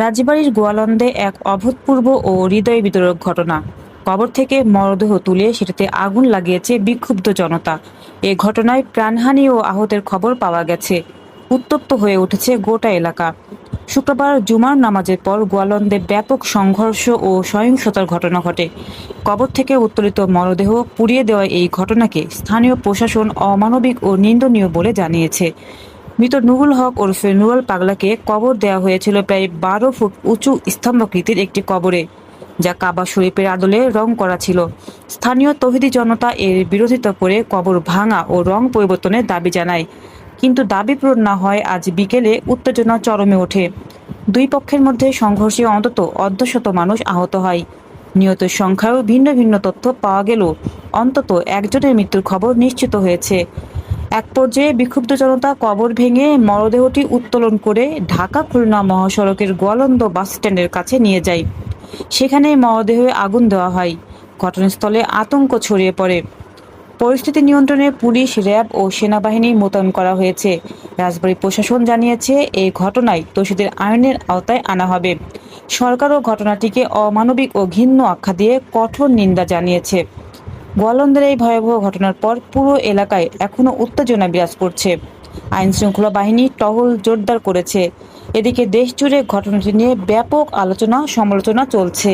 রাজবাড়ির গোয়ালন্দে এক অভূতপূর্ব ও হৃদয় বিতরক ঘটনা। কবর থেকে মরদেহ তুলে সেটাতে আগুন লাগিয়েছে বিক্ষুব্ধ জনতা। এ ঘটনায় প্রাণহানি ও আহতের খবর পাওয়া গেছে। উত্তপ্ত হয়ে উঠেছে গোটা এলাকা। শুক্রবার জুমার নামাজের পর গোয়ালন্দে ব্যাপক সংঘর্ষ ও সহিংসতার ঘটনা ঘটে। কবর থেকে উত্তোলিত মরদেহ পুড়িয়ে দেওয়া এই ঘটনাকে স্থানীয় প্রশাসন অমানবিক ও নিন্দনীয় বলে জানিয়েছে। মৃত নুরুল হক ওরফে নুরুল পাগলাকে কবর দেওয়া হয়েছিল প্রায় বারো ফুট উঁচু স্তম্ভকৃতির একটি কবরে, যা কাবা শরীফের আদলে রং করা ছিল। স্থানীয় তহিদি জনতা এর বিরোধিতা করে কবর ভাঙা ও রং পরিবর্তনের দাবি জানায়। কিন্তু দাবি পূরণ না হয় আজ বিকেলে উত্তেজনা চরমে ওঠে। দুই পক্ষের মধ্যে সংঘর্ষে অন্তত অর্ধশত মানুষ আহত হয়। নিহতের সংখ্যায়ও ভিন্ন ভিন্ন তথ্য পাওয়া গেলেও অন্তত একজনের মৃত্যুর খবর নিশ্চিত হয়েছে। এক পর্যায়ে বিক্ষুব্ধ জনতা কবর ভেঙে মরদেহটি উত্তোলন করে ঢাকা খুলনা মহাসড়কের গোয়ালন্দ বাস স্ট্যান্ডের কাছে নিয়ে যায়। সেখানে মরদেহে আগুন দেওয়া হয়। ঘটনাস্থলে আতঙ্ক ছড়িয়ে পড়ে। পরিস্থিতি নিয়ন্ত্রণে পুলিশ, র্যাব ও সেনাবাহিনী মোতায়েন করা হয়েছে। রাজবাড়ী প্রশাসন জানিয়েছে, এই ঘটনায় দোষীদের আইনের আওতায় আনা হবে। সরকারও ঘটনাটিকে অমানবিক ও ঘিন্ন আখ্যা দিয়ে কঠোর নিন্দা জানিয়েছে। গোয়ালন্দের এই ভয়াবহ ঘটনার পর পুরো এলাকায় এখনও উত্তেজনা বিরাজ করছে। আইন শৃঙ্খলা বাহিনী টহল জোরদার করেছে। এদিকে দেশ জুড়ে ঘটনাটি নিয়ে ব্যাপক আলোচনা, সমালোচনা চলছে।